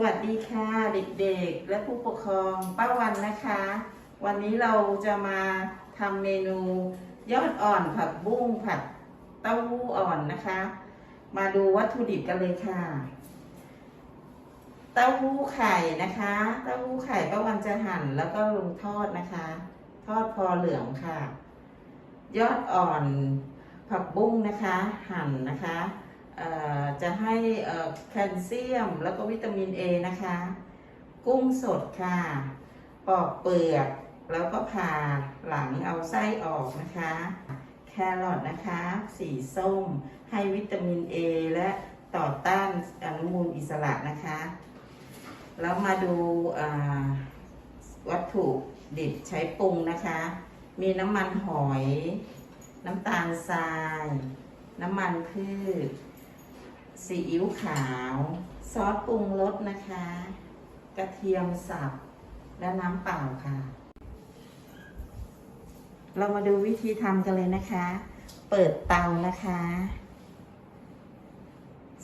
สวัสดีค่ะเด็กๆ และผู้ปกครองป้าวันนะคะ วันนี้เราจะมาทำเมนูยอดอ่อนผักบุ้งผัดเต้าหู้อ่อนนะคะ มาดูวัตถุดิบกันเลยค่ะ เต้าหู้ไข่นะคะ เต้าหู้ไข่ป้าวันจะหั่นแล้วก็ลงทอดนะคะ ทอดพอเหลืองค่ะ ยอดอ่อนผักบุ้งนะคะ หั่นนะคะ จะให้แคลเซียมแล้วก็วิตามิน A นะคะ กุ้งสดค่ะ ปอกเปลือก แล้วก็ผ่าหลังเอาไส้ออกนะคะ แครอทนะคะ สีส้ม ให้วิตามิน A และต่อต้านอนุมูลอิสระนะคะ แล้วมาดูวัตถุดิบใช้ปรุงนะคะ มีน้ำมันหอย น้ำตาลทราย น้ำมันพืช ซีอิ๊วขาว ซอสปรุงรสนะคะ กระเทียมสับ และน้ำเปล่าค่ะ เรามาดูวิธีทำกันเลยนะคะ เปิดเตานะคะ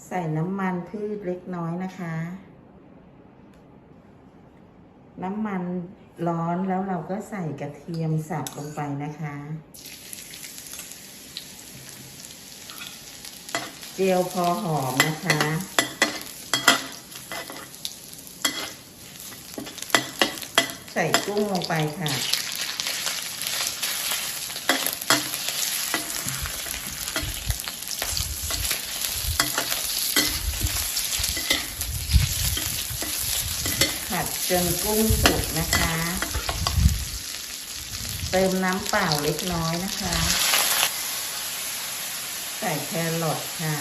ใส่น้ำมันพืชเล็กน้อยนะคะ น้ำมันร้อนแล้วเราก็ใส่กระเทียมสับลงไปนะคะ เจียวพอหอมนะคะ ใส่กุ้งลงไปค่ะ ผัดจนกุ้งสุกนะคะ เติมน้ำเปล่าเล็กน้อยนะคะ ส่แครอทค่ะ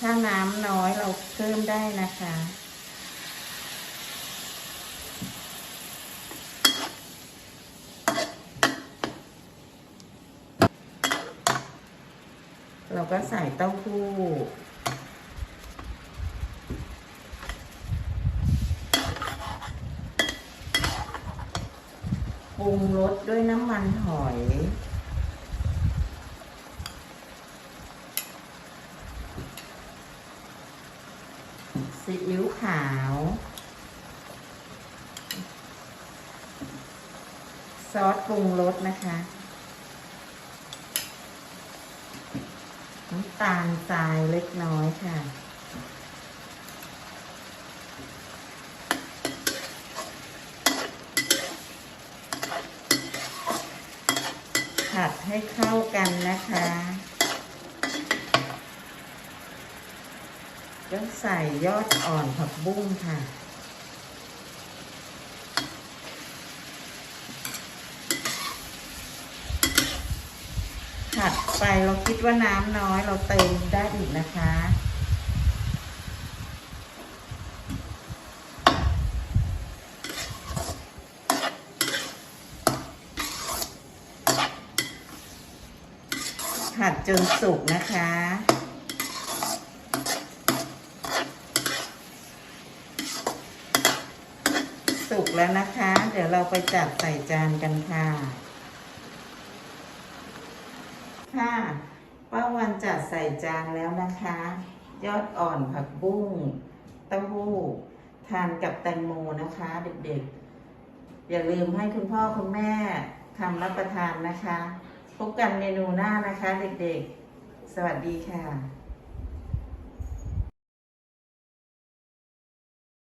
ถ้าน้ำน้อยเราเพิ่มได้นะคะ เราก็ใส่เต้าหู้ ปรุงรสด้วยน้ำมันหอย ซีอิ๊วขาว ซอสปรุงรสนะคะ น้ำตาลทรายเล็กน้อยค่ะ ผัดให้เข้ากันนะคะก็ใส่ยอดอ่อนผักบุ้งค่ะ ผัดไปเราคิดว่าน้ำน้อยเราเติมได้อีกนะคะ ผัดจนสุกนะคะ สุกแล้วนะคะ เดี๋ยวเราไปจัดใส่จานกันค่ะ ค่ะป้าวันจัดใส่จานแล้วนะคะ ยอดอ่อนผักบุ้งเต้าหู้ ทานกับแตงโมนะคะ เด็กๆ อย่าลืมให้คุณพ่อคุณแม่ทำรับประทานนะคะ พบกันเมนูหน้านะคะเด็กๆ สวัสดีค่ะ